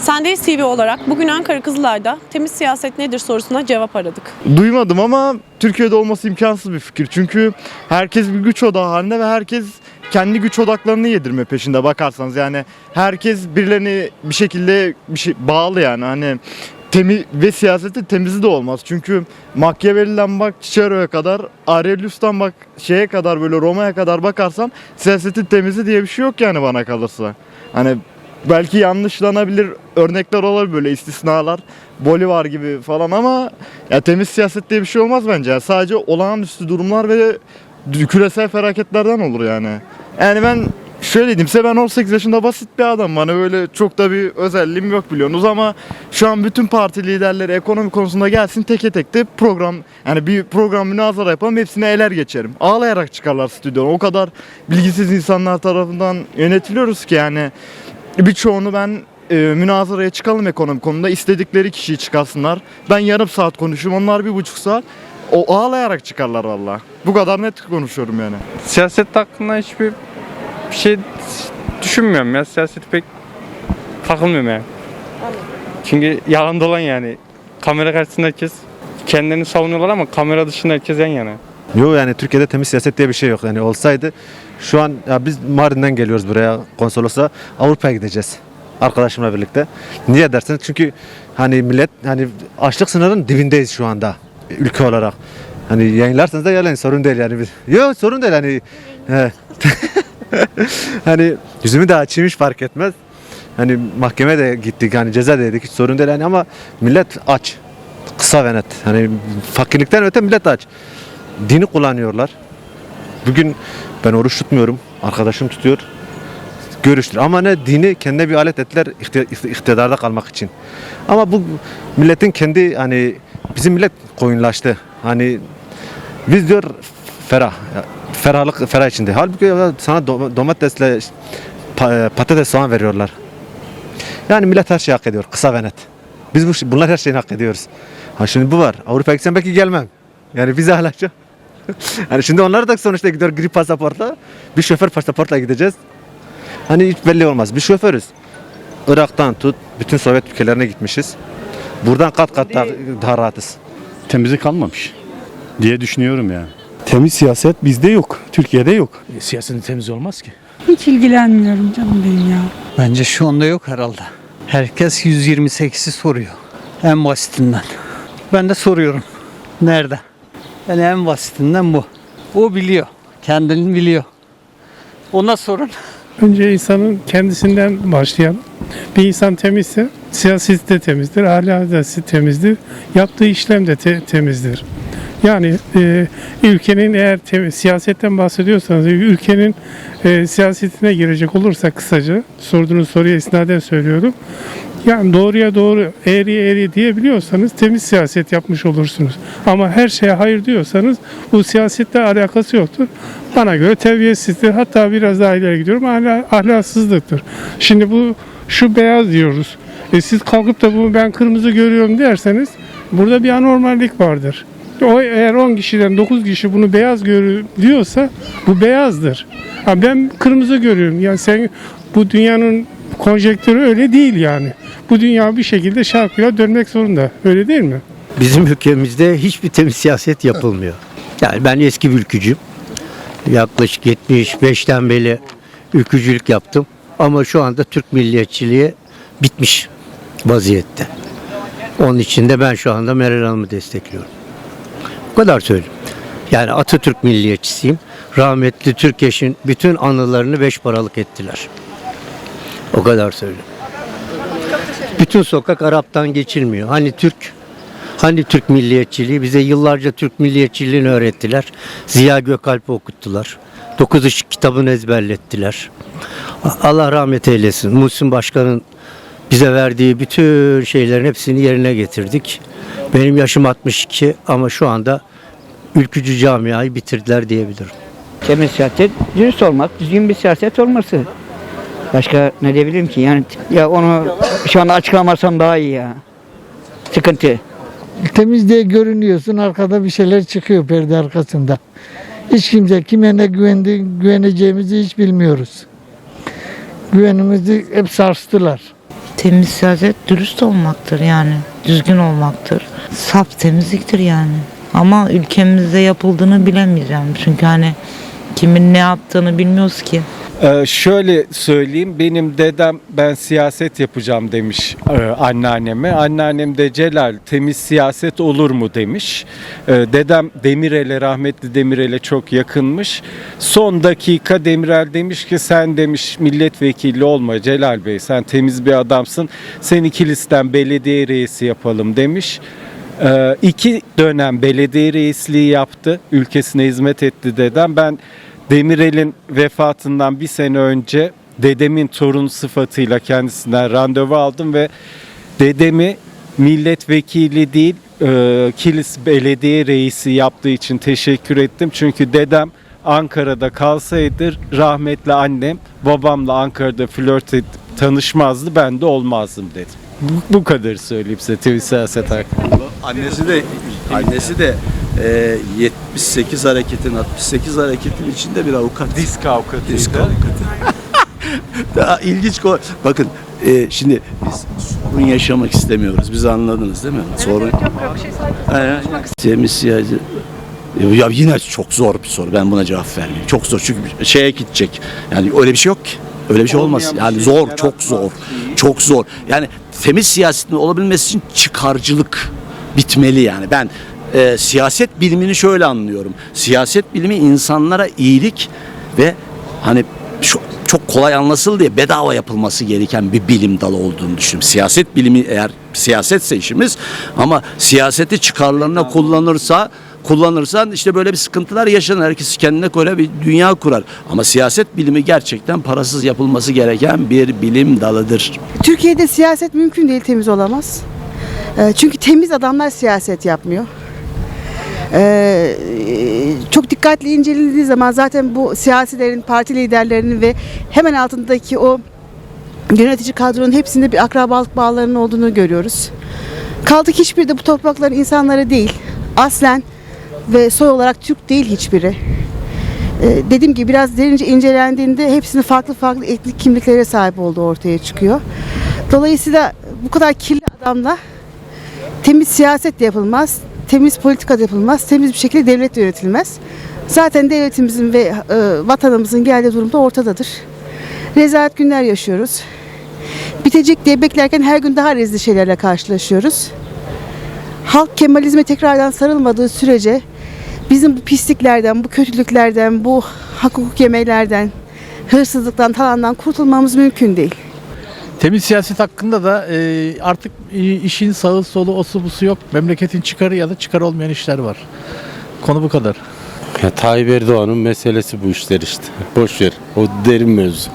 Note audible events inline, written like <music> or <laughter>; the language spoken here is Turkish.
Sendeyiz TV olarak bugün Ankara Kızılay'da temiz siyaset nedir sorusuna cevap aradık. Duymadım ama Türkiye'de olması imkansız bir fikir. Çünkü herkes bir güç odağı halinde ve herkes kendi güç odaklarını yedirme peşinde bakarsanız. Yani herkes birilerini bir şekilde bir şey bağlı yani hani temiz ve siyasette temizi de olmaz. Çünkü Machiavelli'den bak Cicero'ya kadar, Aurelius'tan bak şeye kadar böyle Roma'ya kadar bakarsan siyasetin temizi diye bir şey yok yani bana kalırsa. Hani belki yanlışlanabilir örnekler olabilir böyle istisnalar. Bolivar gibi falan ama ya temiz siyaset diye bir şey olmaz bence. Sadece olağanüstü durumlar ve küresel felaketlerden olur yani. Yani ben şöyle diyeyim size ben 18 yaşında basit bir adam. Bana böyle çok da bir özelliğim yok biliyorsunuz ama şu an bütün parti liderleri ekonomi konusunda gelsin teke tek de program yani bir program münazara yapalım hepsine eler geçerim. Ağlayarak çıkarlar stüdyodan. O kadar bilgisiz insanlar tarafından yönetiliyoruz ki yani birçoğunu ben e, münazaraya çıkalım ekonomi konuda istedikleri kişiyi çıkarsınlar. Ben yarım saat konuşayım onlar bir buçuk saat. O ağlayarak çıkarlar valla. Bu kadar net konuşuyorum yani. Siyaset hakkında hiçbir bir şey düşünmüyorum ya. Siyaseti pek takılmıyorum yani. Çünkü yalan dolan yani. Kamera karşısında herkes kendilerini savunuyorlar ama kamera dışında herkes yan yana. Yok yani Türkiye'de temiz siyaset diye bir şey yok. Yani olsaydı şu an ya biz Mardin'den geliyoruz buraya konsolosa Avrupa'ya gideceğiz arkadaşımla birlikte. Niye derseniz çünkü hani millet hani açlık sınırının dibindeyiz şu anda ülke olarak. Hani yayınlarsanız da yalan sorun değil yani. Yok sorun değil hani. <laughs> hani yüzümü de açayım hiç fark etmez. Hani mahkemeye de gittik hani ceza da yedik hiç sorun değil yani ama millet aç. Kısa ve net. Hani fakirlikten öte millet aç dini kullanıyorlar. Bugün ben oruç tutmuyorum. Arkadaşım tutuyor. Görüştür. Ama ne dini kendine bir alet ettiler ikti- iktidarda kalmak için. Ama bu milletin kendi hani bizim millet koyunlaştı. Hani biz diyor ferah. Ferahlık ferah içinde. Halbuki sana do- domatesle pa- patates soğan veriyorlar. Yani millet her şeyi hak ediyor. Kısa ve net. Biz bu, bunlar her şeyi hak ediyoruz. Ha şimdi bu var. Avrupa'ya gitsem belki gelmem. Yani vize alacağım. <laughs> hani şimdi onlar da sonuçta gidiyor grip pasaportla. Bir şoför pasaportla gideceğiz. Hani hiç belli olmaz. Bir şoförüz. Irak'tan tut, bütün Sovyet ülkelerine gitmişiz. Buradan kat kat daha, daha rahatız. temizlik kalmamış diye düşünüyorum yani. Temiz siyaset bizde yok. Türkiye'de yok. E, Siyasetin temiz olmaz ki. Hiç ilgilenmiyorum canım benim ya. Bence şu anda yok herhalde. Herkes 128'i soruyor. En basitinden. Ben de soruyorum. Nerede? Yani en basitinden bu. O biliyor. Kendini biliyor. Ona sorun. Önce insanın kendisinden başlayalım. Bir insan temizse siyaseti de temizdir, ahlakı da temizdir, yaptığı işlem de te- temizdir. Yani e, ülkenin eğer temiz, siyasetten bahsediyorsanız ülkenin e, siyasetine girecek olursa kısaca sorduğunuz soruya isnaden söylüyorum. Yani doğruya doğru, eğriye eğri diyebiliyorsanız temiz siyaset yapmış olursunuz. Ama her şeye hayır diyorsanız bu siyasetle alakası yoktur. Bana göre terbiyesizdir. Hatta biraz daha ileri gidiyorum. Ahla, ahlaksızlıktır. Şimdi bu şu beyaz diyoruz. E siz kalkıp da bunu ben kırmızı görüyorum derseniz burada bir anormallik vardır. O eğer 10 kişiden 9 kişi bunu beyaz görüyor diyorsa bu beyazdır. Ha ben kırmızı görüyorum. Yani sen bu dünyanın konjektörü öyle değil yani. Bu dünya bir şekilde şarkıya dönmek zorunda. Öyle değil mi? Bizim ülkemizde hiçbir temiz siyaset yapılmıyor. Yani ben eski ülkücüyüm. Yaklaşık 75'ten beri ülkücülük yaptım. Ama şu anda Türk milliyetçiliği bitmiş vaziyette. Onun için de ben şu anda Meral Hanım'ı destekliyorum. Bu kadar söyleyeyim. Yani Atatürk milliyetçisiyim. Rahmetli Türkeş'in bütün anılarını beş paralık ettiler. O kadar söyleyeyim. Bütün sokak Arap'tan geçilmiyor. Hani Türk Hani Türk milliyetçiliği? Bize yıllarca Türk milliyetçiliğini öğrettiler. Ziya Gökalp'i okuttular. Dokuz Işık kitabını ezberlettiler. Allah rahmet eylesin. Muhsin Başkan'ın bize verdiği bütün şeylerin hepsini yerine getirdik. Benim yaşım 62 ama şu anda ülkücü camiayı bitirdiler diyebilirim. Temiz siyaset dürüst olmak, düzgün bir siyaset olması. Başka ne diyebilirim ki? Yani ya onu şu anda açıklamasam daha iyi ya. Sıkıntı. Temiz diye görünüyorsun arkada bir şeyler çıkıyor perde arkasında. Hiç kimse kime ne güvendi, güveneceğimizi hiç bilmiyoruz. Güvenimizi hep sarstılar. Temiz siyaset dürüst olmaktır yani. Düzgün olmaktır. Saf temizliktir yani. Ama ülkemizde yapıldığını bilemeyeceğim. Çünkü hani kimin ne yaptığını bilmiyoruz ki. Ee, şöyle söyleyeyim benim dedem ben siyaset yapacağım demiş e, anneanneme. Anneannem de Celal temiz siyaset olur mu demiş. Ee, dedem Demirel'e rahmetli Demirel'e çok yakınmış. Son dakika Demirel demiş ki sen demiş milletvekili olma Celal Bey sen temiz bir adamsın. Seni kilisten belediye reisi yapalım demiş. Ee, iki dönem belediye reisliği yaptı. Ülkesine hizmet etti dedem. Ben Demirel'in vefatından bir sene önce dedemin torunu sıfatıyla kendisinden randevu aldım ve dedemi milletvekili değil e, Kilis Belediye Reisi yaptığı için teşekkür ettim. Çünkü dedem Ankara'da kalsaydı rahmetli annem babamla Ankara'da flört edip tanışmazdı ben de olmazdım dedim. Bu, bu kadar söyleyeyim size TV siyaset hakkında. Annesi de annesi de e, 78 hareketin 68 hareketin içinde bir avukat. Disk avukatı. Disk avukatı. <laughs> Daha ilginç konu. Bakın e, şimdi biz sorun yaşamak istemiyoruz. Biz anladınız değil mi? sorun. Evet, Temiz siyaset. Ya yine çok zor bir soru. Ben buna cevap vermeyeyim. Çok zor çünkü bir şeye gidecek. Yani öyle bir şey yok ki. Öyle bir şey olmaz. Yani zor, çok zor. Çok zor. Yani temiz siyasetin olabilmesi için çıkarcılık bitmeli yani. Ben e, siyaset bilimini şöyle anlıyorum. Siyaset bilimi insanlara iyilik ve hani şu, çok kolay anlasıl diye bedava yapılması gereken bir bilim dalı olduğunu düşünüyorum. Siyaset bilimi eğer siyasetse işimiz ama siyaseti çıkarlarına kullanırsa kullanırsan işte böyle bir sıkıntılar yaşanır. Herkes kendine göre bir dünya kurar. Ama siyaset bilimi gerçekten parasız yapılması gereken bir bilim dalıdır. Türkiye'de siyaset mümkün değil temiz olamaz. Ee, Çünkü temiz adamlar siyaset yapmıyor. Ee, çok dikkatli incelendiği zaman zaten bu siyasilerin, parti liderlerinin ve hemen altındaki o yönetici kadronun hepsinde bir akrabalık bağlarının olduğunu görüyoruz. Kaldı ki hiçbiri de bu toprakların insanları değil. Aslen ve soy olarak Türk değil hiçbiri. Ee, dediğim gibi biraz derince incelendiğinde hepsinin farklı farklı etnik kimliklere sahip olduğu ortaya çıkıyor. Dolayısıyla bu kadar kirli adamla temiz siyaset de yapılmaz, temiz politika yapılmaz, temiz bir şekilde devlet de yönetilmez. Zaten devletimizin ve e, vatanımızın geldiği durumda ortadadır. Rezalet günler yaşıyoruz. Bitecek diye beklerken her gün daha rezil şeylerle karşılaşıyoruz. Halk Kemalizme tekrardan sarılmadığı sürece bizim bu pisliklerden, bu kötülüklerden, bu hak hukuk yemelerden, hırsızlıktan, talandan kurtulmamız mümkün değil. Temiz siyaset hakkında da e, artık işin sağı solu osu busu yok. Memleketin çıkarı ya da çıkar olmayan işler var. Konu bu kadar. Ya Tayyip Erdoğan'ın meselesi bu işler işte. Boş ver. O derin mevzu.